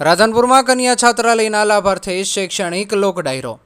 રાધનપુરમાં કન્યા છાત્રાલયના લાભાર્થે શૈક્ષણિક લોકડાયરો.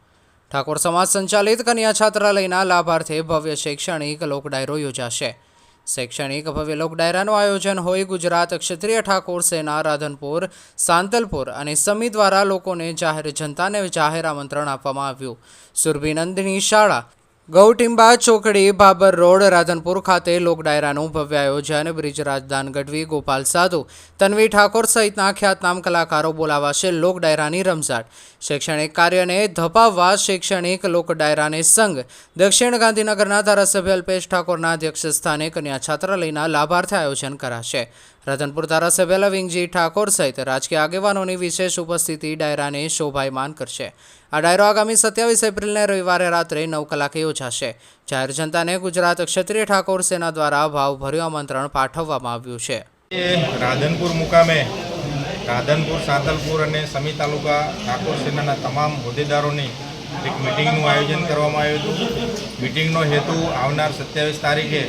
ઠાકોર સમાજ સંચાલિત કન્યા છાત્રાલયના લાભાર્થે ભવ્ય શૈક્ષણિક લોકડાયરો યોજાશે. શૈક્ષણિક ભવ્ય લોકડાયરાનું આયોજન હોય ગુજરાત ક્ષત્રિય ઠાકોર સેના, રાધનપુર, સાંતલપુર અને સમી દ્વારા લોકોને જાહેર જનતાને જાહેર આમંત્રણ આપવામાં આવ્યું. સુરભિનંદિની શાળા ગૌટિંબા ચોકડી બાબર રોડ રાધનપુર ખાતે લોક ડાયરાનું ભવ્ય આયોજન, બ્રિજ રાજદાન ગઢવી, ગોપાલ સાધુ, તન્વી ઠાકોર સહિતના ખ્યાતનામ કલાકારો બોલાવાશે લોક ડાયરાની રમઝાટ. શૈક્ષણિક કાર્યને ધપાવવા શૈક્ષણિક લોકડાયરાને સંઘ, દક્ષિણ ગાંધીનગરના ધારાસભ્ય અલ્પેશ ઠાકોરના અધ્યક્ષ સ્થાને કન્યા છાત્રાલયના લાભાર્થે આયોજન કરાશે. રાધનપુર ધારાસભ્ય લવિંગજી ઠાકોર સહિત રાજકીય આગેવાનોની વિશેષ ઉપસ્થિતિ ડાયરાને શોભાયમાન કરશે. આ ડાયરો આગામી સત્યાવીસ એપ્રિલને રવિવારે રાત્રે નવ કલાકે યોજાશે. જાહેર જનતાને ગુજરાત ક્ષત્રિય ઠાકોર સેના દ્વારા ભાવભર્યું આમંત્રણ પાઠવવામાં આવ્યું છે. રાધનપુર મુકામે રાધનપુર, સાતલપુર અને સમી તાલુકા ઠાકોર સેનાના તમામ હોદ્દેદારોની એક મિટિંગનું આયોજન કરવામાં આવ્યું હતું. મિટિંગનો હેતુ આવનાર સત્યાવીસ તારીખે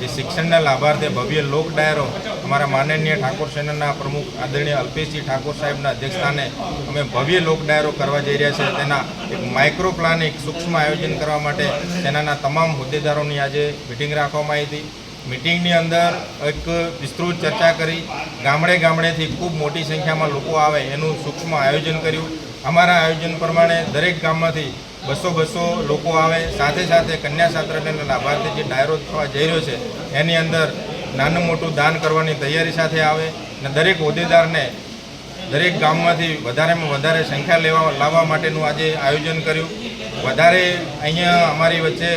જે શિક્ષણના લાભાર્થે ભવ્ય લોક ડાયરો અમારા માનનીય ઠાકોર સેનાના પ્રમુખ આદરણીય અલ્પેશજી ઠાકોર સાહેબના અધ્યક્ષસ્થાને અમે ભવ્ય લોક ડાયરો કરવા જઈ રહ્યા છે તેના એક માઇક્રો પ્લાનિંગ સૂક્ષ્મ આયોજન કરવા માટે સેનાના તમામ હોદ્દેદારોની આજે મિટિંગ રાખવામાં આવી હતી. મિટિંગની અંદર એક વિસ્તૃત ચર્ચા કરી. ગામડે ગામડેથી ખૂબ મોટી સંખ્યામાં લોકો આવે એનું સૂક્ષ્મ આયોજન કર્યું. અમારા આયોજન પ્રમાણે દરેક ગામમાંથી બસો બસો લોકો આવે. સાથે સાથે કન્યા છાત્રાલયના લાભાર્થી જે ડાયરો થવા જઈ રહ્યો છે, એની અંદર નાનું મોટું દાન કરવાની તૈયારી સાથે આવે અને દરેક હોદ્દેદારને દરેક ગામમાંથી વધારેમાં વધારે સંખ્યા લેવા લાવવા માટેનું આજે આયોજન કર્યું. વધારે અહીંયા અમારી વચ્ચે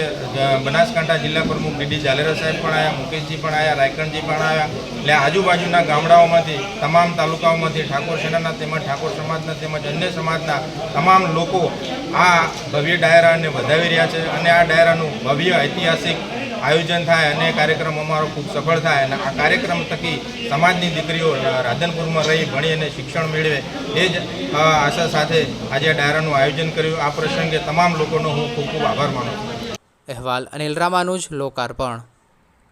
બનાસકાંઠા જિલ્લા પ્રમુખ ડીડી જાલેરા સાહેબ પણ આવ્યા મુકેશજી પણ આવ્યા રાયકણજી પણ આવ્યા એટલે આજુબાજુના ગામડાઓમાંથી, તમામ તાલુકાઓમાંથી ઠાકોર સેનાના તેમજ ઠાકોર સમાજના તેમજ અન્ય સમાજના તમામ લોકો આ ભવ્ય ડાયરાને વધાવી રહ્યા છે. અને આ ડાયરાનું ભવ્ય ઐતિહાસિક આયોજન થાય અને કાર્યક્રમ અમારો ખૂબ સફળ થાય અને આ કાર્યક્રમ થકી સમાજની દીકરીઓ રાધનપુરમાં રહી, ભણી અને શિક્ષણ મેળવે એ જ આશા સાથે આજે ડાયરાનું આયોજન કર્યું. આ પ્રસંગે તમામ લોકોનો હું ખૂબ ખૂબ આભાર માનું છું. અહેવાલ અનિલ રામાનુજ, લોકાર્પણ.